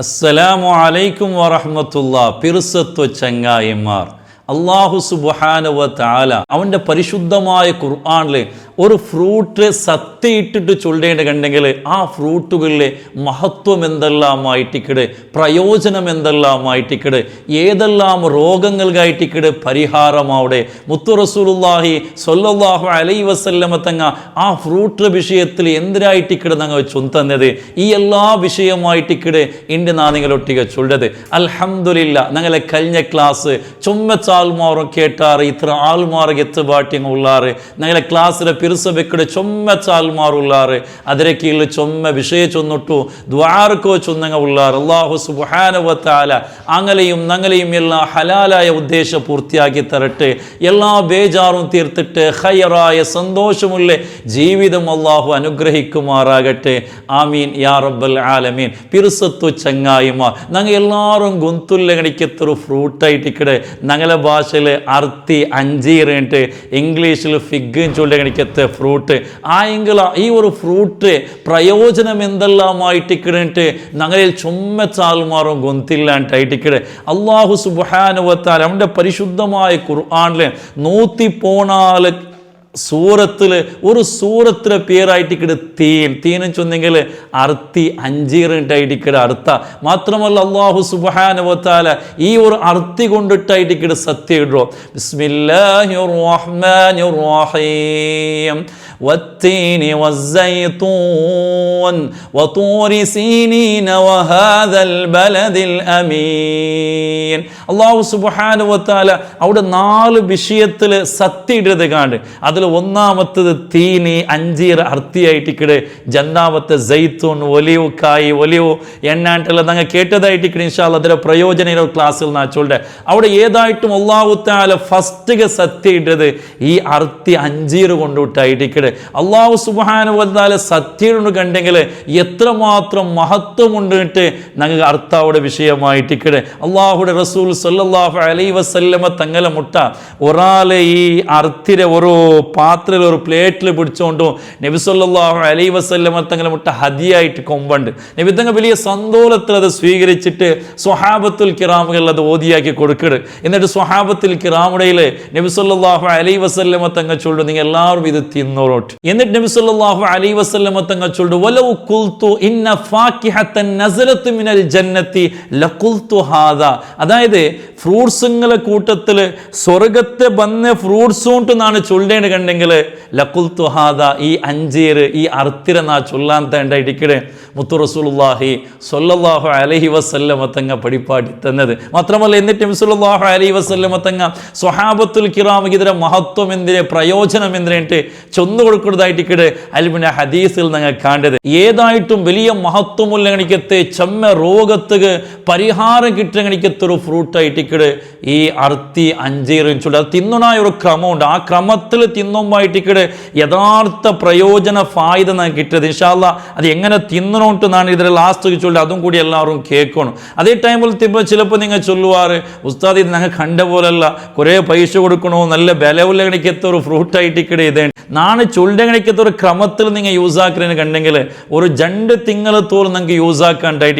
അസ്സലാമു അലൈക്കും വറഹമത്തുള്ള പിറുസത്വ ചങ്ങായിമാർ അള്ളാഹു സുബാനുവ താല അവന്റെ പരിശുദ്ധമായ ഖുർആാനിൽ ഒരു ഫ്രൂട്ട് സത്യയിട്ടിട്ട് ചൊല്ലേണ്ട കണ്ടെങ്കിൽ ആ ഫ്രൂട്ടുകളിലെ മഹത്വം എന്തെല്ലാമായിട്ടിക്കട് പ്രയോജനം എന്തെല്ലാമായിട്ടിക്കട് ഏതെല്ലാം രോഗങ്ങൾക്കായിട്ടിക്കട് പരിഹാരമാവിടെ. മുത്തു റസൂലുല്ലാഹി സൊല്ലാഹു അലൈ വസല്ലമ തങ്ങ ആ ഫ്രൂട്ട് വിഷയത്തിൽ എന്തിനായിട്ടിക്കട് ഞങ്ങൾ ചൊന്തന്നത് ഈ എല്ലാ വിഷയമായിട്ടിക്കട് ഇണ്ട് നാ നിങ്ങളൊട്ടിക ചൊല്ലത്. അൽഹമുല്ല ഞങ്ങളെ കഴിഞ്ഞ ക്ലാസ് ചുമ്മച്ചാൽമാറും കേട്ടാറ് ഇത്ര ആൾമാർക്ക് എത്തുപാട്ടിങ് ഉള്ളാറ് ഞങ്ങളെ ക്ലാസ്സിലെ പിറുസബെക്കടെ ചൊമ്മച്ചാൽമാറുള്ളാറ് അതിരെ കീഴിൽ ചൊമ്മ വിഷയ ചൊന്നിട്ടു ദ്വാർക്കോ ചൊന്നങ്ങ ഉള്ളാറ് അള്ളാഹു സുബാനുവത്താല അങ്ങലെയും നങ്ങളെയും എല്ലാം ഹലാലായ ഉദ്ദേശം പൂർത്തിയാക്കി തരട്ടെ. എല്ലാ ബേജാറും തീർത്തിട്ട് ഹയറായ സന്തോഷമുള്ള ജീവിതം അള്ളാഹു അനുഗ്രഹിക്കുമാറാകട്ടെ. ആമീൻ. യാ റബ്ബൽ ആലമീൻ. പിറുസത്തു ചങ്ങായിമാർ. ഞങ്ങൾ എല്ലാവരും ഗൊന്തുല്ല കണിക്കത്തൊരു ഫ്രൂട്ടായിട്ടിക്കടെ ഞങ്ങളെ ഭാഷയിൽ അർത്തി അഞ്ചീറിട്ട് ഇംഗ്ലീഷിൽ ഫിഗ് ചൂണ്ടിക്കത്ത് ഫ്രൂട്ട്. ആയെങ്കിൽ ഈ ഒരു ഫ്രൂട്ട് പ്രയോജനം എന്തെല്ലാമായിട്ട് കിടന്നിട്ട് ഞങ്ങളിൽ ചുമ്മച്ചാൽമാറും ഗൊന്തില്ലാണ്ടായിട്ടിക്കടെ അള്ളാഹു സുബാനുവത്താൽ അവന്റെ പരിശുദ്ധമായ ഖുർആാനിൽ നൂത്തി പോണാൽ സൂറത്തിൽ ഒരു സൂറത്തിലെ പേരായിട്ടിക്കട് തീൻ. തീനും ചൊന്നെങ്കിൽ അർത്തി അഞ്ചീറിട്ടായിട്ടിക്കട് അർത്ഥ മാത്രമല്ല അള്ളാഹു സുബാനുവത്താല ഈ ഒരു അർത്തി കൊണ്ടിട്ടായിട്ടിക്കട് സത്യം ഇടോ ബിസ്മില്ലാഹിർ റഹ്മാനിർ റഹീം. والتين والزيتون وطور سينين وهذا البلد الأمين അള്ളാഹു സുബാനു വത്താല അവിടെ നാല് വിഷയത്തിൽ സത്യയിടത് കാണ്ട് അതിൽ ഒന്നാമത്തത് തീനി അഞ്ചീർ അർത്തിയായിട്ടിക്കട് രണ്ടാമത്തെ ജൈത്തൂൺ ഒലിവ് കായ് ഒലിവ് എണ്ണാണ്ടുള്ള ഞങ്ങൾ കേട്ടതായിട്ടിക്കട് ഇൻഷാല്ല അതിൻ്റെ പ്രയോജന ക്ലാസ്സിൽ നാച്ചോളുടെ അവിടെ ഏതായിട്ടും അള്ളാഹു താല ഫസ്റ്റ് സത്യയിട്ടത് ഈ അർത്തി അഞ്ചീർ കൊണ്ടുവിട്ടായിട്ടിക്കട് അള്ളാഹു സുബാനു വത്താല സത്യമുണ്ട് കണ്ടെങ്കിൽ എത്രമാത്രം മഹത്വമുണ്ടിട്ട് ഞങ്ങൾക്ക് അർത്ഥാവുടെ വിഷയമായിട്ടിക്കട് അള്ളാഹുടെ റസൂൽ സല്ലാഹു അലൈ വസല്ലമ തങ്ങളെ മുട്ട ഒരാളെ ഈ അർത്തിരെ ഓരോ പാത്രയിൽ ഒരു പ്ലേറ്റിൽ പിടിച്ചുകൊണ്ടും നബി സല്ലല്ലാഹു അലൈ വസല്ലമ തങ്ങളെ മുട്ട ഹതിയായിട്ട് കൊമ്പുണ്ട്. നബി തങ്ങൾ വലിയ സന്തോളത്തിൽ അത് സ്വീകരിച്ചിട്ട് സ്വഹാബത്തുൽ കിറാമുകൾ അത് ഓതിയാക്കി കൊടുക്കട് എന്നിട്ട് സ്വഹാബത്തുൽ കിറാമുടയിൽ നബി സല്ലല്ലാഹു അലൈ വസല്ലമ തങ്ങൾ ചൊല്ലു നിങ്ങൾ എല്ലാവരും ഇത് തിന്നോട്ട് എന്നിട്ട് നബി സല്ലല്ലാഹു അലൈഹി വസല്ലമ തങ്ങൾ ചൊല്ലു വലൗ ഖുൽതു ഇന്ന ഫാക്കിഹത്തൻ നസലത്ത് മിനൽ ജന്നത്തി ലഖുൽതു ഹാദാ. അതായത് ഫ്രൂട്ട്സുങ്ങളെ കൂട്ടത്തിൽ സ്വർഗത്തെ വന്ന ഫ്രൂട്ട്സ് കൊണ്ട് എന്നാണ് ചൊല്ലേണ്ട കണ്ടെങ്കിൽ ലഖുൽതു ഹാദാ ഈ അഞ്ചേര് ഈ അർത്തിര നാ ചൊല്ലാൻ തേണ്ട ഇടിക്കടെ മുത്തു റസൂലുള്ളാഹി സല്ലല്ലാഹു അലൈഹി വസല്ലമ തങ്ങ പടിപാടി തന്നത്. മാത്രമല്ല എന്നിട്ട് നബി സല്ലല്ലാഹു അലൈഹി വസല്ലമ തങ്ങ സ്വഹാബത്തുൽ കിറാമക്ക് മഹത്വം എന്തിനെ പ്രയോജനം എന്തിനെ ചൊന്നു കൊടുക്കുന്നതായിട്ടിക്കട് അതിൽ അൽമിന ഹദീസിൽ നിങ്ങൾ കണ്ടത്. ഏതായിട്ടും വലിയ മഹത്വമുള്ള കണിക്കത്തെ ചെമ്മ രോഗത്തുക്ക് പരിഹാരം കിട്ടുന്ന കണിക്കത്തെ ഒരു ഫ്രൂട്ടായിട്ടിക്കട് ഈ അർത്തി അഞ്ചേറും അത് തിന്നുണായ ഒരു ക്രമമുണ്ട്. ആ ക്രമത്തിൽ തിന്നുമായിട്ടിക്കട് യഥാർത്ഥ പ്രയോജന ഫായുധ നമുക്ക് കിട്ടിയത് ഇൻഷാല്ല അത് എങ്ങനെ തിന്നണോട്ടെന്നാണ് ഇതിൽ ലാസ്റ്റ് ചൊല്ലി അതും കൂടി എല്ലാവരും കേൾക്കണം. അതേ ടൈമിൽ തിപ്പോൾ ചിലപ്പോൾ നിങ്ങൾ ചൊല്ലുവാറ് ഉസ്താദ് ഇത് ഞങ്ങൾ കണ്ട പോലല്ല. കുറേ പൈസ കൊടുക്കണോ? നല്ല ബലവുള്ള കണിക്കത്തെ ഒരു ഫ്രൂട്ടായിട്ടിക്കട് ഇതേ. നാണ് ചൊല്ലകണിക്കത്തെ ഒരു ക്രമത്തിൽ നിങ്ങൾ യൂസ് ആക്കുന്നതിന് കണ്ടെങ്കിൽ ഒരു രണ്ട് തിങ്ങളത്തോളം നിങ്ങൾക്ക് യൂസ്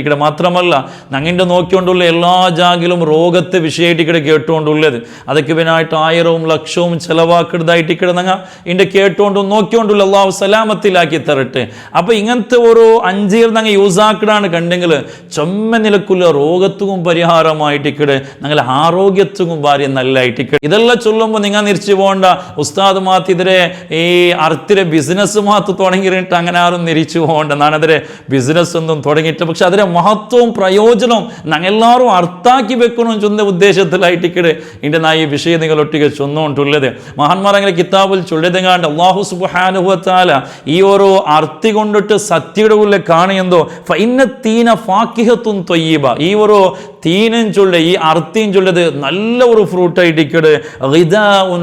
ഇക്കട മാത്രമല്ല ഞങ്ങളുടെ നോക്കിക്കൊണ്ടുള്ള എല്ലാ ജാഗിലും രോഗത്തെ വിഷയമായിട്ടിക്കടെ കേട്ടുകൊണ്ടുള്ളത്. അതൊക്കെ പിന്നായിട്ട് ആയിരവും ലക്ഷവും ചെലവാക്കുന്നതായിട്ടിക്കടെ നിങ്ങൾ ഇതിന്റെ കേട്ടുകൊണ്ടും നോക്കിക്കൊണ്ടുള്ള അള്ളാഹു സലാമത്തിലാക്കി തരട്ടെ. അപ്പോൾ ഇങ്ങനത്തെ ഒരു അഞ്ചീർ നിങ്ങൾ യൂസ് ആക്കണാണ് കണ്ടെങ്കിൽ ചൊമ്മ നിലക്കുള്ള രോഗത്തും പരിഹാരമായിട്ടിക്കടെ ഞങ്ങൾ ആരോഗ്യത്തും ഭാര്യ നല്ലതായിട്ടിക്കടെ ഇതെല്ലാം ചൊല്ലുമ്പോൾ നിങ്ങൾ നിരിച്ചു പോകേണ്ട ഉസ്താദ് മാത്തിതിരെ ഈ അർത്തിരെ ബിസിനസ് മാത്രം തുടങ്ങിയിട്ട് അങ്ങനെ ആരും നിരിച്ചു പോകണ്ട ഞാനതിരെ ബിസിനസ് ഒന്നും തുടങ്ങിയിട്ട് പക്ഷെ അതിലെ മഹത്വവും പ്രയോജനവും ഞങ്ങൾ എല്ലാവരും അർത്ഥാക്കി വെക്കണം ചൊന്ന ഉദ്ദേശത്തിലായിട്ടിക്കട് ഇതിന്റെ നാ ഈ വിഷയം നിങ്ങൾ ഒട്ടിക ചൊന്നുകൊണ്ടുള്ളത്. മഹാന്മാർ അങ്ങനെ കിതാബിൽ ചൊല്ലതെങ്ങാണ്ട് അള്ളാഹു സുബാനുഭവത്താല ഈ ഓരോ അർത്തി കൊണ്ടിട്ട് സത്യയുടെ ഉള്ളിൽ കാണിയെന്തോ ഫൈന തീന ഫാക്കിഹത്തും തൊയ്യീബ. ഈ ഒരു തീനും ചുള്ള ഈ അർത്തിയും ചുള്ളത് നല്ല ഒരു ഫ്രൂട്ടായി ടിക്കട് റിതാ ഉൻ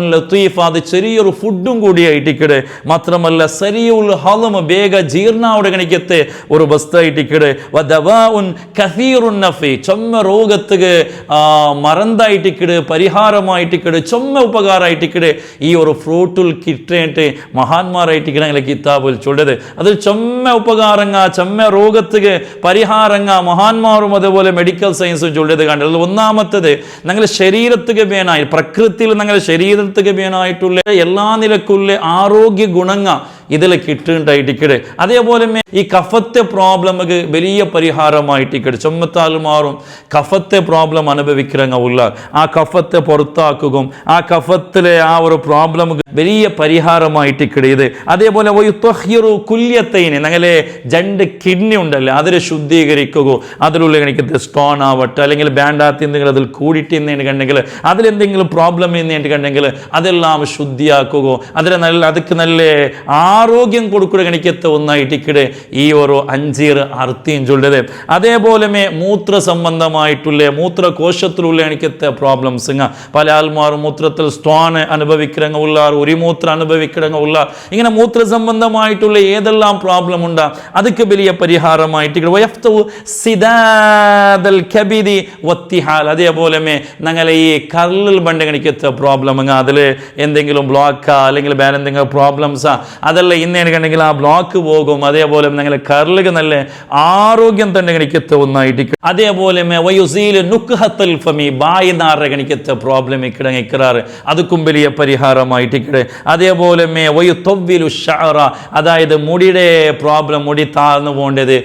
അത് ചെറിയൊരു ഫുഡും കൂടി ടിക്കട് മാത്രമല്ല സരിയുൽ ഹലം ബേഗ ജീർണാവുടകണിക്കത്തെ ഒരു ബസ്തായി ടിക്കട് വദവാ കസീറുൻ ചൊമ്മ രോഗത്തുക്ക് മറന്തായി ടിക്കട് ചൊമ്മ ഉപകാരമായി ഈ ഒരു ഫ്രൂട്ടിൽ കിട്ടേണ്ട മഹാന്മാരായി ടിക്കട് അങ്ങനെ കിതാബിൽ ചൊല്ലത് ചൊമ്മ ഉപകാരങ്ങ ചൊമ്മ രോഗത്തുക പരിഹാരങ്ങ മഹാന്മാരും അതുപോലെ മെഡിക്കൽ സയൻസ് ചൊല്ലത് കണ്ടത്. ഒന്നാമത്തത് ഞങ്ങളുടെ ശരീരത്തുക്ക് വേണായി പ്രകൃതിയിൽ ഞങ്ങളുടെ ശരീരത്തുക്ക് വേണായിട്ടുള്ള എല്ലാ നിലക്കുള്ള ആരോഗ്യ ഗുണങ്ങ ഇതിൽ കിട്ടുണ്ടായി ടിക്കറ്റ് അതേപോലെ ഈ കഫത്തെ പ്രോബ്ലമുക്ക് വലിയ പരിഹാരമായി ടിക്കറ്റ് ചുമത്താൽ മാറും. കഫത്തെ പ്രോബ്ലം അനുഭവിക്കുന്ന ഉള്ള. ആ കഫത്തെ പുറത്താക്കുക ആ കഫത്തിലെ ആ ഒരു പ്രോബ്ലം വലിയ പരിഹാരമായി ടിക്കറ്റ് ഇത് അതേപോലെ കുല്യത്തൈന് ഞങ്ങളെ രണ്ട് കിഡ്നി ഉണ്ടല്ലേ അതിനെ ശുദ്ധീകരിക്കുക. അതിലുള്ള എനിക്ക് സ്റ്റോൺ ആവട്ടെ അല്ലെങ്കിൽ ബാൻഡാത്തി എന്തെങ്കിലും അതിൽ കൂടിയിട്ട് എന്ന് കണ്ടെങ്കിൽ അതിലെന്തെങ്കിലും പ്രോബ്ലം എന്ന് കണ്ടെങ്കിൽ അതെല്ലാം ശുദ്ധിയാക്കുക. അതിനെ നല്ല അതൊക്കെ നല്ല ആ ആരോഗ്യം കൊടുക്കുന്ന ഒന്നായിട്ട് ഒന്നായിട്ടിക്കിടെ ഈ ഓരോ അഞ്ചീർ അർത്തിയും ചൊല്ലത് അതേപോലെമേ മൂത്ര സംബന്ധമായിട്ടുള്ള മൂത്രകോശത്തിലുള്ള എനിക്കത്തെ പ്രോബ്ലംസുങ്ങ പല ആൾമാർ മൂത്രത്തിൽ സ്റ്റോൺ അനുഭവിക്കിടങ്ങ ഉള്ളാർ മൂത്രം അനുഭവിക്കിടങ്ങ ഉള്ള ഇങ്ങനെ മൂത്ര സംബന്ധമായിട്ടുള്ള ഏതെല്ലാം പ്രോബ്ലം ഉണ്ട് അതൊക്കെ വലിയ പരിഹാരമായിട്ട് അതേപോലെ സിദാദൽ കബിദി അതേപോലെമേ ഞങ്ങളെ ഈ കല്ലിൽ ബണ്ടെങ്കിൽ കണിക്കത്തെ പ്രോബ്ലം അതിൽ എന്തെങ്കിലും ബ്ലോക്കാ അല്ലെങ്കിൽ വേറെ എന്തെങ്കിലും പ്രോബ്ലംസാ അതെല്ലാം ഇന്നേന് കണ്ടെങ്കിൽ ആ ബ്ലോക്ക് പോകും. അതേപോലെ നിങ്ങളെ കരളുകൾ നല്ല ആരോഗ്യം തന്നെ കണിക്കത്തെ ഒന്നായിട്ട് അതേപോലെ വയുസീൽ നുക്ഹത്തൽ ഫമി ബായി നാറ പ്രോബ്ലം ഇക്കട ഇക്കറാറ്. അതുക്കും വലിയ പരിഹാരമായിട്ടിക്കടെ. അതേപോലെ അതായത് മുടിയുടെ പ്രോബ്ലം മുടി താഴ്ന്നു പോകേണ്ടത്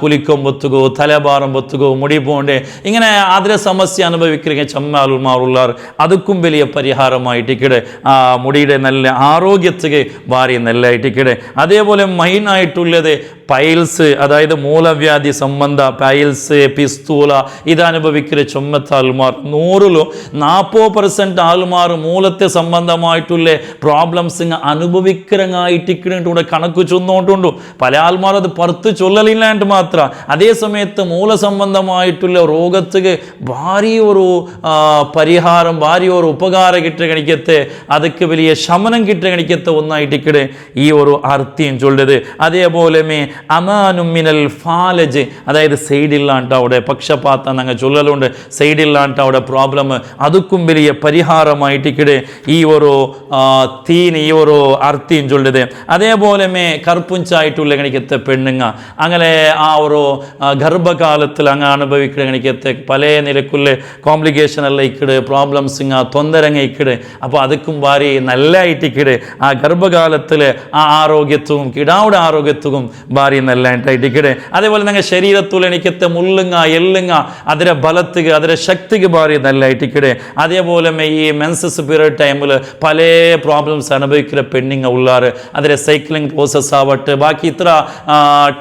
കുലിക്കും പൊത്തുകോ തലഭാരം പൊത്തുകോ മുടി പോകണ്ടേ ഇങ്ങനെ അതിലെ സമസ്യ അനുഭവിക്കുന്ന ചമ്മാറുമാറുള്ളാർ അതുക്കും വലിയ പരിഹാരമായിട്ട് ഇക്കിടെ ആ മുടിയുടെ നല്ല ആരോഗ്യത്തിന് ഭാര്യ നെല്ലായിട്ടിക്കടെ അതേപോലെ മെയിനായിട്ടുള്ളത് പൈൽസ് അതായത് മൂലവ്യാധി സംബന്ധ പൈൽസ് പിസ്തൂല ഇതനുഭവിക്കുന്ന ചുമത്ത ആൾമാർ നൂറിലും നാൽപ്പത് പെർസെന്റ് ആൾമാർ മൂലത്തെ സംബന്ധമായിട്ടുള്ള പ്രോബ്ലംസ് അനുഭവിക്കരങ്ങായിട്ടിക്കിടെ കണക്ക് ചൊന്നോണ്ടുണ്ടു. പല ആൾമാർ അത് പുറത്ത് ചൊല്ലലില്ലാണ്ട് മാത്രം. അതേ സമയത്ത് മൂല സംബന്ധമായിട്ടുള്ള രോഗത്തിന് ഭാരി ഒരു പരിഹാരം ഭാരി ഒരു ഉപകാരം കിട്ടുകണിക്കത്തെ അതൊക്കെ വലിയ ശമനം കിട്ടുകണിക്കത്തെ ഒന്നായിട്ടിക്കിടെ ഈ ഒരു അർത്ഥ്യം ചൊല്ലത് അതേപോലെ മേ അമാനും മിനൽ ഫാലജ്. അതായത് സൈഡില്ലാണ്ട് അവിടെ പക്ഷപാതം ഞങ്ങൾ ചൊല്ലലുണ്ട് സൈഡില്ലാണ്ട് അവിടെ പ്രോബ്ലം അതുക്കും വലിയ പരിഹാരമായിട്ടിക്കിടെ ഈ ഒരു തീന് ഈ ഒരു അർത്ഥ്യം ചൊല്ലത് അതേപോലെ മേ കറുപ്പുഞ്ചായിട്ടുള്ള കണിക്കത്തെ പെണ്ണുങ്ങ. അങ്ങനെ ആ ഒരു ഗർഭകാലത്തിൽ അങ്ങ് അനുഭവിക്കുന്ന കണിക്കത്തെ പല നിലക്കുള്ള കോംപ്ലിക്കേഷൻ എല്ലാം ഇക്കിട് പ്രോബ്ലംസ് ഇങ്ങ തൊന്തരങ്ങ ഇക്കിട്. അപ്പോൾ അതുക്കും ഭാര്യ നല്ല ആയിട്ടിക്കിട് ആ ഗർഭകാലത്തിൽ ആ ആരോഗ്യത്വവും കിടാവുടെ ആരോഗ്യത്വവും ഭാര്യ നല്ല ആയിട്ടിക്കിട് അതേപോലെ തന്നെ ശരീരത്തുള്ള എനിക്കത്തെ മുള്ളുങ്ങ എല്ലുങ്ങ അതിരെ ബലത്തുക അതിരെ ശക്തിക്ക് ഭാര്യ നല്ല ആയിട്ടിക്കിട് അതേപോലെ ഈ മെൻസസ് പീരിയഡ് ടൈമിൽ പല പ്രോബ്ലംസ് അനുഭവിക്കുന്ന പെണ്ണിങ്ങ ഉള്ളാറ്. അതിരെ സൈക്ലിംഗ് പ്രോസസ് ആവട്ടെ ബാക്കി ഇത്ര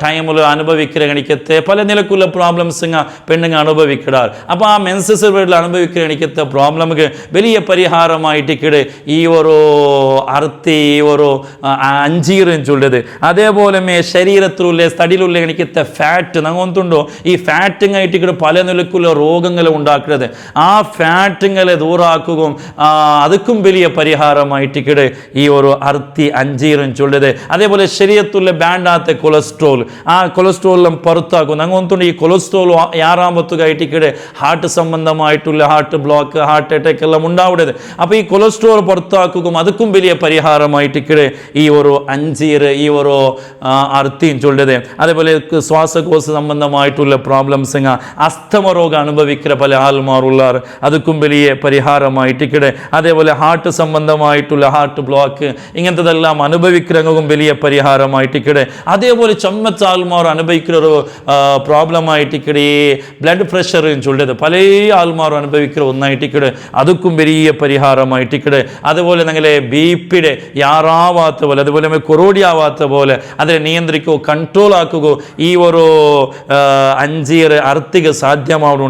ടൈമിൽ അനുഭവിക്കുന്ന എനിക്കത്തെ പല നിലക്കുള്ള പ്രോബ്ലംസ് പെണ്ണുങ്ങ അനുഭവിക്കടാർ അപ്പോൾ ആ മെൻസസ് പീരിയഡിൽ അനുഭവിക്കുന്ന എനിക്കത്തെ പ്രോബ്ലമുക്ക് വലിയ പരിഹാരമായിട്ടിക്കട് ഈ ഒരു ഈ ഒരു അഞ്ചീറും ചൊല്ലത് അതേപോലെ മേ തടിയിലുള്ള എനിക്കത്തെ ഫാറ്റ് നങ്ങൊന്നുണ്ടോ? ഈ ഫാറ്റിങ്ങായിട്ട് ഇവിടെ പല നിലക്കുള്ള രോഗങ്ങൾ ഉണ്ടാക്കുന്നത് ആ ഫാറ്റിങ്ങളെ ദൂറാക്കുകയും അതുക്കും വലിയ പരിഹാരമായിട്ടിക്കിടെ ഈ ഒരു അർത്തി അഞ്ചീറും ചൊല്ലത് അതേപോലെ ശരീരത്തുള്ള ബാൻഡാത്ത കൊളസ്ട്രോൾ ആ കൊളസ്ട്രോളെല്ലാം പുറത്താക്കും. നങ്ങൊന്നുണ്ട്? ഈ കൊളസ്ട്രോൾ യാറാമ്പത്തുകായിട്ടിക്കിടെ ഹാർട്ട് സംബന്ധമായിട്ടുള്ള ഹാർട്ട് ബ്ലോക്ക് ഹാർട്ട് അറ്റാക്ക് എല്ലാം ഉണ്ടാവുന്നത് അപ്പോൾ ഈ കൊളസ്ട്രോൾ പുറത്താക്കുകയും അതുക്കും വലിയ പരിഹാരമായിട്ടിക്കിടെ ഈ ഒരു അഞ്ചീർ ഈ ഒരു അർത്ഥിയും ചൊല്ലത് അതേപോലെ ശ്വാസകോശ സംബന്ധമായിട്ടുള്ള പ്രോബ്ലംസ് അസ്തമ രോഗം അനുഭവിക്കുന്ന പല ആൾമാറുള്ളാർ അതുക്കും വലിയ പരിഹാരമായിട്ട് കിടെ. അതേപോലെ ഹാർട്ട് സംബന്ധമായിട്ടുള്ള ഹാർട്ട് ബ്ലോക്ക് ഇങ്ങനത്തെല്ലാം അനുഭവിക്കുന്നതും വലിയ പരിഹാരമായിട്ട് കിടെ. അതേപോലെ ചമ്മച്ച ആൾമാർ അനുഭവിക്കുന്ന ഒരു പ്രോബ്ലമായിട്ടിക്കിടെ ബ്ലഡ് പ്രഷർ ചൊല്ലത് പല ആൾമാരും അനുഭവിക്കുന്ന ഒന്നായിട്ട് കിടെ. അതുക്കും വലിയ പരിഹാരമായിട്ട് കിടെ. അതുപോലെ ഞങ്ങളെ ബി പിയുടെ യാറാവാത്ത പോലെ അതുപോലെ കൊറോടിയാവാത്ത പോലെ അതിനെ നിയന്ത്രിക്കുകയോ കൺട്രോളാക്കുകയോ ഈ ഒരു അഞ്ചീറ് അർത്തിക സാധ്യമാവുന്നു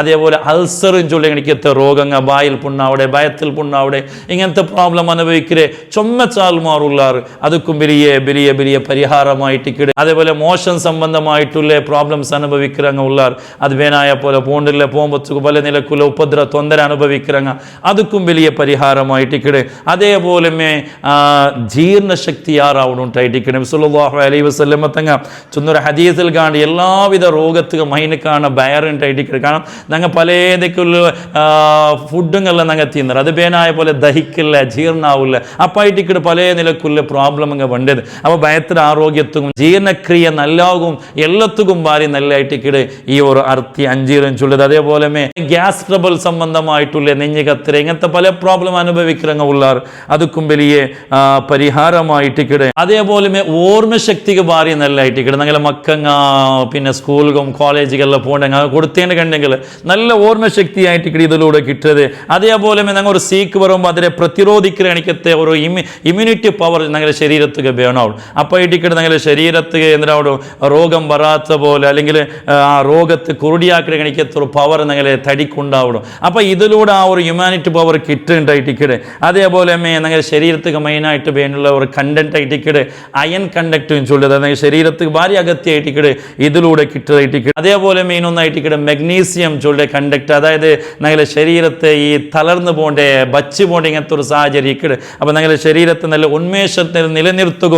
അതേപോലെ അൾസറും ചൊല്ലി എനിക്കത്തെ രോഗങ്ങൾ വായിൽ പുണ്ണാവിടെ ഭയത്തിൽ പുണ്ണാവിടെ ഇങ്ങനത്തെ പ്രോബ്ലം അനുഭവിക്കരെ ചൊമ്മച്ചാൽ മാറുള്ളാർ. അതുക്കും വലിയ വലിയ വലിയ പരിഹാരമായിട്ടിക്കടെ അതേപോലെ മോശം സംബന്ധമായിട്ടുള്ള പ്രോബ്ലംസ് അനുഭവിക്കിറങ്ങ ഉള്ളാർ അത് വേനായ പോലെ പോണ്ടില്ല പോകുമ്പോൾ പല നിലക്കുള്ള ഉപദ്ര തൊന്തര അനുഭവിക്കിറങ്ങ. അതുക്കും വലിയ പരിഹാരമായിട്ടിക്കടെ അതേപോലെ ജീർണശക്തി ആറാവണം ഉണ്ടായിട്ടിക്കണം സുല്ലാഹു അലൈവ് വസ്ലമ തങ്ങ ചൊന്നൊരു ഹദീസിൽ കാണി എല്ലാവിധ രോഗത്തുക മൈനക്കാണ് ബയറുണ്ടായിട്ട് കാരണം ഞങ്ങൾ പലതക്കുള്ള ഫുഡുങ്ങളെല്ലാം ഞങ്ങൾ തിന്നത് അത് പേനായ പോലെ ദഹിക്കില്ല ജീർണാവില്ല. അപ്പായിട്ടിക്കിട്ട് പല നിലക്കുള്ള പ്രോബ്ലം അങ്ങ് വേണ്ടത്. അപ്പോൾ ഭയത്തിന്റെ ആരോഗ്യത്തും ജീർണക്രിയ നല്ലാകും എല്ലാത്തുക്കും ഭാര്യ നല്ലായിട്ടിക്കിട് ഈ ഒരു അർത്തി അഞ്ചീരം ചുള്ളത്. അതേപോലെ ഗ്യാസ് ട്രബിൾ സംബന്ധമായിട്ടുള്ള നെഞ്ഞു കത്തിര ഇങ്ങനത്തെ പല പ്രോബ്ലം അനുഭവിക്കുന്ന ഉള്ളാർ. അതുക്കും വലിയ പരിഹാരമായിട്ടിക്കിടെ. അതേപോലെ ഓർമ്മശക്തിക്ക് ഭാരി ടി ഞങ്ങളെ മക്കങ്ങ പിന്നെ സ്കൂളിലും കോളേജുകളിലും പോകണ്ടെങ്കിൽ അത് കൊടുത്തേണ്ട കണ്ടെങ്കിൽ നല്ല ഓർമ്മശക്തിയായിട്ടിക്കടെ ഇതിലൂടെ കിട്ടരുത്. അതേപോലെ ഞങ്ങൾ ഒരു സീക്ക് വരുമ്പോൾ അതിനെ പ്രതിരോധിക്കുന്ന എനിക്കത്തെ ഒരു ഇമ്യൂ ഇമ്മ്യൂണിറ്റി പവർ ഞങ്ങളുടെ ശരീരത്തിക്ക് വേണമാവും. അപ്പോൾ ഇടിക്കടെ ഞങ്ങളുടെ ശരീരത്തിക്ക് എന്തിനാവും? രോഗം വരാത്ത പോലെ അല്ലെങ്കിൽ ആ രോഗത്തെ കുറുടിയാക്കി എനിക്കത്തെ ഒരു പവർ ഞങ്ങളെ തടിക്കുണ്ടാവണം. അപ്പോൾ ഇതിലൂടെ ആ ഒരു ഹ്യൂമാനിറ്റി പവർ കിട്ടുന്നുണ്ടായിട്ടിക്കടെ അതേപോലെ ഞങ്ങളുടെ ശരീരത്തിക്ക് മെയിനായിട്ട് വേണ്ടുള്ള ഒരു കണ്ടന്റ് കിട്. അയൺ കണ്ടക്റ്റും ചൊല്ലുന്നത് അല്ലെങ്കിൽ ശരീരത്തിക്ക് ഭാരി അഗത്യമായിട്ടിക്കടെ ഇതിലൂടെ കിട്ടുന്നതായിട്ടിക്കടെ അതേപോലെ മെയിൻ ഒന്നായിട്ടിക്കടെ മെഗ്നീസിയം ചൊല്ലിയ കണ്ടക്ട് അതായത് ഞങ്ങളുടെ ശരീരത്തെ ഈ തളർന്നു പോകേണ്ട ബച്ച് പോകേണ്ട ഇങ്ങനത്തെ ഒരു സാഹചര്യം ഇക്കട്. അപ്പോൾ ഞങ്ങളുടെ ശരീരത്തെ നല്ല ഉന്മേഷത്തിൽ നിലനിർത്തുക.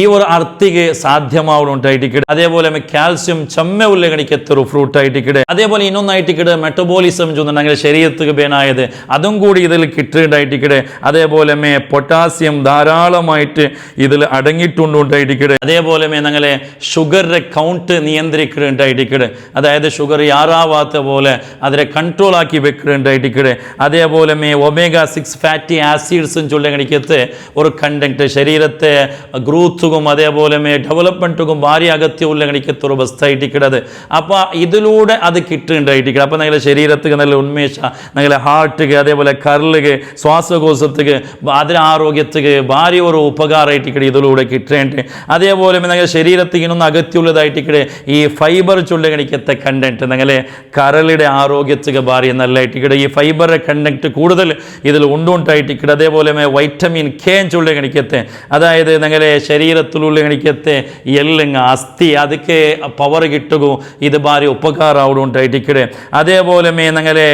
ഈ ഒരു അർത്ഥിക്ക് സാധ്യമാവുന്നുണ്ടായിട്ടിക്കടെ അതേപോലെ കാൽസ്യം ചമ്മ ഉള്ളകണിക്കത്തൊരു ഫ്രൂട്ട് ആയിട്ടിക്കടെ അതേപോലെ ഇന്നൊന്നായിട്ടിക്കടെ മെറ്റബോളിസം ചൊന്ന് ഞങ്ങളുടെ ശരീരത്തിക്ക് ബേനായത്. അതും കൂടി ഇതിൽ കിട്ടുന്നുണ്ടായിട്ടിക്കടെ അതേപോലെ മേ പൊട്ടാസ്യം ധാരാളമായിട്ട് ഇതിൽ അടങ്ങിയിട്ടുണ്ടായിട്ടിക്കടെ അതേപോലെ മേ ഞങ്ങളെ ഷുഗറിന്റെ കൗണ്ട് നിയന്ത്രിക്കുന്നുണ്ടായിട്ടിക്കടെ അതായത് ഷുഗർ യാറാവാത്ത പോലെ അതിനെ കൺട്രോൾ ആക്കി വെക്കുന്നുണ്ടായിട്ടിക്കടെ അതേപോലെ മേ ഒമേഗ സിക്സ് ഫാറ്റി ആസിഡ്സും ചൊല്ലകണിക്കത്ത് ഒരു കണ്ടക്ട് ശരീരത്തെ ഗ്രോത്തുകും അതേപോലെ മേ ഡെവലപ്മെന്റുക്കും ഭാരി അഗത്യമുള്ള കണിക്കത്ത് ഒരു ബസ്തായിട്ടിക്കടത് അപ്പോൾ ഇതിലൂടെ അത് കിട്ടുന്നുണ്ടായിട്ടിക്കട അപ്പോൾ ഞങ്ങളുടെ ശരീരത്തിന് നല്ല ഉന്മേഷ ഞങ്ങളുടെ ഹാർട്ടുക്ക് അതേപോലെ കരളുക്ക് ശ്വാസകോശത്തുക്ക് അതിന് ആരോഗ്യത്തുക്ക് ഭാരി ഒരു ഉപകാരമായിട്ടിക്കട ഇതിലൂടെ കിട്ടേണ്ട അതേപോലെ അതുപോലെ ശരീരത്തിൽ ಶರೀರಕ್ಕೆ ಇನ್ನೊಂದು അകത്തിയുള്ളതായിട്ട് ಇಕ್ಕಡೆ ഈ ഫൈബർ ചുള്ളകണിക്കത്തെ കണ്ടന്റ് നിങ്ങളെ കരളിയുടെ ആരോഗ്യത്തിന് ഭാര്യ നല്ലതായിട്ട് ഇക്കടെ ഈ ഫൈബറെ കണ്ടന്റ് കൂടുതൽ ഇതിൽ ഉണ്ടുണ്ടായിട്ട് ഇക്കടെ അതേപോലെ വൈറ്റമിൻ കെ ചുള്ളകണിക്കത്തെ അതായത് നിങ്ങളെ ശരീരത്തിലുള്ള കണിക്കത്തെ എല്ലിങ് അസ്ഥി അതൊക്കെ പവർ കിട്ടുകയും ഇത് ഭാര്യ ഉപകാരമാവുണ്ടായിട്ട് ഇക്കടെ അതേപോലെ നിങ്ങളെ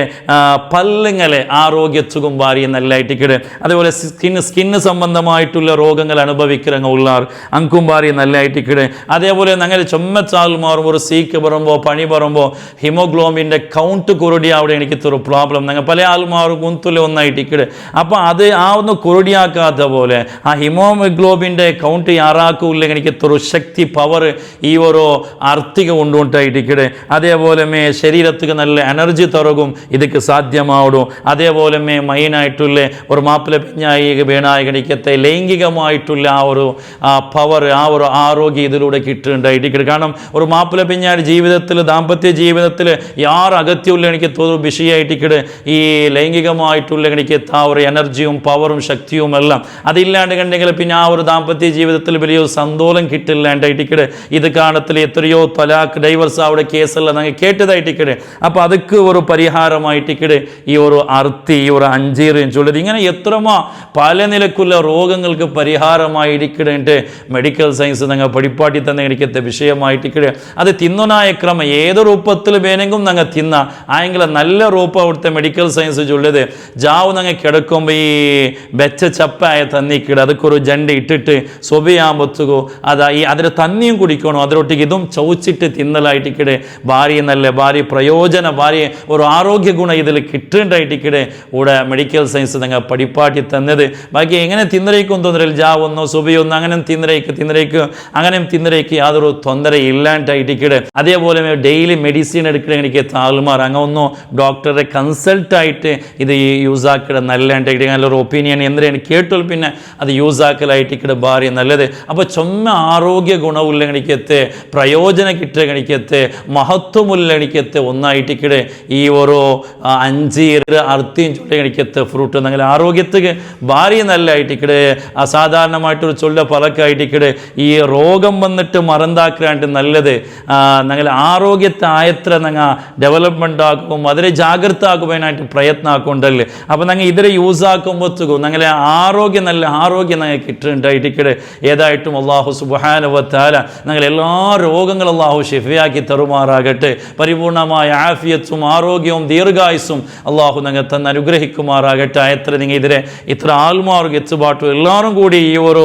പല്ലുങ്ങളെ ആരോഗ്യത്തുകും ഭാര്യ നല്ലതായിട്ട് ഇക്കടെ അതേപോലെ സ്കിൻ സ്കിന്ന് സംബന്ധമായിട്ടുള്ള രോഗങ്ങൾ അനുഭവിക്കുന്ന ഉള്ളാർ അങ്കും ഭാര്യ നല്ല ലെവലിലായിട്ടിക്കണ് അതേപോലെ അങ്ങനെ ചുമച്ചാൽ മാറുമ്പോൾ ഒരു സീക്ക് പറയുമ്പോൾ പണി പറയുമ്പോൾ ഹിമോഗ്ലോമിന്റെ കൗണ്ട് കുറുടി അവിടെ എനിക്ക് എനിക്കത്തൊരു പ്രോബ്ലം ഞങ്ങൾ പല ആൾമാർക്കും ഒന്നുമില്ല ഒന്നായിട്ടിക്കണ് അപ്പോൾ അത് ആ ഒന്ന് കുരുടിയാക്കാത്ത പോലെ ആ ഹിമോഗ്ലോബിന്റെ കൗണ്ട് ആറാക്കൂല്ല എനിക്കത്തൊരു ശക്തി പവർ ഈ ഓരോ അർത്ഥിക കൊണ്ടുകൊണ്ടായിട്ടിക്കണ് അതേപോലെ മേ ശരീരത്തിന് നല്ല എനർജി തുറകും ഇതൊക്കെ സാധ്യമാവും അതേപോലെ മേ മൈനായിട്ടുള്ള ഒരു മാപ്പിള പിഞ്ഞായി വേണായി കണിക്കത്തെ ലൈംഗികമായിട്ടുള്ള ആ ഒരു പവർ ആ ഒരു ആ ആരോഗ്യം ഇതിലൂടെ കിട്ടുന്നുണ്ടായിട്ടിക്കടെ കാരണം ഒരു മാപ്പിള പിഞ്ഞാരി ജീവിതത്തിൽ ദാമ്പത്യ ജീവിതത്തിൽ യാർ അഗത്യമുള്ള എനിക്ക് തോന്നുന്നു വിഷയമായിട്ടിക്കടെ ഈ ലൈംഗികമായിട്ടുള്ള എനിക്ക് എത്താ ഒരു എനർജിയും പവറും ശക്തിയും എല്ലാം അതില്ലാണ്ട് കണ്ടെങ്കിൽ പിന്നെ ആ ഒരു ദാമ്പത്യ ജീവിതത്തിൽ വലിയ സന്തോഷം കിട്ടില്ലാണ്ടായിട്ടിക്കടെ ഇത് കാണത്തിൽ എത്രയോ തലാഖ് ഡൈവേഴ്സ് അവിടെ കേസെല്ലാം ഞങ്ങൾ കേട്ടതായിട്ടിക്കടെ അപ്പോൾ അതൊക്കെ ഒരു പരിഹാരമായിട്ടിക്കടെ ഈ ഒരു അർത്തി ഈ ഒരു അഞ്ചീറിയും ചൊല്ലത് ഇങ്ങനെ എത്രമാ പല നിലക്കുള്ള രോഗങ്ങൾക്ക് പരിഹാരമായിരിക്കടേണ്ട് മെഡിക്കൽ സയൻസ് ഞങ്ങൾ പഠിപ്പാട്ടി തന്നെ എനിക്കത്തെ കഴിയും അത് തിന്നുനായ ക്രമം ഏത് രൂപത്തിൽ വേണമെങ്കിലും ഞങ്ങൾ തിന്ന. ആയെങ്കിൽ നല്ല രൂപം അവിടുത്തെ മെഡിക്കൽ സയൻസ് ചൊല്ലത് ജാവ് ഞങ്ങൾ കിടക്കുമ്പോൾ ഈ വെച്ച ചപ്പായ തന്നിക്കിട അതൊക്കെ ജണ്ട ഇട്ടിട്ട് സ്വബിയാമ്പത്തുകോ അതാ ഈ അതിൽ തന്നിയും കുടിക്കണോ? അതിലൊട്ടിക്ക് ഇതും ചവച്ചിട്ട് തിന്നലായിട്ടിക്കിടെ ഭാര്യ നല്ല ഭാര്യ പ്രയോജന ഭാര്യ ഒരു ആരോഗ്യ ഗുണം ഇതിൽ കിട്ടേണ്ടായിട്ടിക്കിടെ ഇവിടെ മെഡിക്കൽ സയൻസ് ഞങ്ങൾ പഠിപ്പാട്ടി തന്നത്. ബാക്കി എങ്ങനെ തിന്നരയ്ക്കും തോന്നരില്ല ജാവൊന്നോ സുബിയൊന്നോ അങ്ങനെ തിന്നരയ്ക്ക് തിന്നരയ്ക്ക്. അങ്ങനെ തിന്നരയ്ക്ക് യാതൊരു തൊന്തര ഇല്ലാണ്ടായിട്ട് അതേപോലെ ഡെയിലി മെഡിസിൻ എടുക്കണ എനിക്ക് താൽമാർ ഒന്നും ഡോക്ടറെ കൺസൾട്ട് ആയിട്ട് ഇത് യൂസ് ആക്കിട നല്ലാണ്ടായിട്ട് നല്ലൊരു ഒപ്പീനിയൻ എന്തിനാണ് കേട്ടാൽ പിന്നെ അത് യൂസ് ആക്കലായിട്ടിക്കടെ ഭാര്യ നല്ലത്. അപ്പോൾ ചുമ ആരോഗ്യ ഗുണമുള്ള ഗണിക്കത്തെ പ്രയോജന കിട്ടുക ഗണിക്കത്തെ മഹത്വമുള്ള ഗണിക്കത്തെ ഒന്നായിട്ടിക്കടെ ഈ ഓരോ അഞ്ചീർ അർത്തിയും ചൊല്ല ഗണിക്കത്തെ ഫ്രൂട്ട് അങ്ങനെ ആരോഗ്യത്തിന് ഭാര്യ നല്ലതായിട്ടിക്കടെ അസാധാരണമായിട്ടൊരു ചൊല്ല പലക്കായിട്ടിക്കടെ ഈ രോഗം വന്നിട്ട് മറന്താക്കാണ്ട് നല്ലത് ഞങ്ങൾ ആരോഗ്യത്തെ ആയത്ര ഞങ്ങൾ ഡെവലപ്മെന്റ് ആക്കും അതിനെ ജാഗ്രത ആക്കുവാനായിട്ട് പ്രയത്നം ആക്കുന്നുണ്ടല്ലേ അപ്പോൾ ഞങ്ങൾ ഇതിനെ യൂസ് ആക്കുമ്പോഴത്തേക്കും ഞങ്ങളെ ആരോഗ്യം നല്ല ആരോഗ്യം ഞങ്ങൾ കിട്ടുന്നുണ്ടായിട്ട് ഏതായിട്ടും അള്ളാഹു സുബാനുവത്താല ഞങ്ങൾ എല്ലാ രോഗങ്ങളും അള്ളാഹു ഷെഫിയാക്കി തരുമാറാകട്ടെ. പരിപൂർണമായ ആഫിയത്തും ആരോഗ്യവും ദീർഘായുസും അള്ളാഹു ഞങ്ങൾ തന്നെ അനുഗ്രഹിക്കുമാറാകട്ടെ. ആയത്ര നിങ്ങൾ ഇതിരെ ഇത്ര ആത്മാർഗ എച്ചുപാട്ടും എല്ലാവരും കൂടി ഈ ഒരു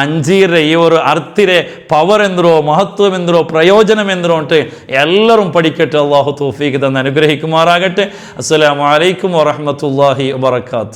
അഞ്ചീരെ ഈ ഒരു അർത്ഥ ಅರ್ತಿರೆ ಪವರ್ ಎಂದ್ರು ಮಹತ್ವ ಎಂದ್ರು ಪ್ರಯೋಜನ ಎಂದ್ರು ಅಂಟೆ ಎಲ್ಲರೂ ಪಡಿಕಟ್ಟೆ ಅಲ್ಲಾಹು ತೌಫೀಕ್ ತಂದು ಅನುಗ್ರಹಿಕುಮಾರಾಗಟ್ಟೆ ಅಸ್ಸಲಾಮು ಅಲೈಕುಮ್ ವರಹಮತುಲ್ಲಾಹಿ ವಬರಕಾತು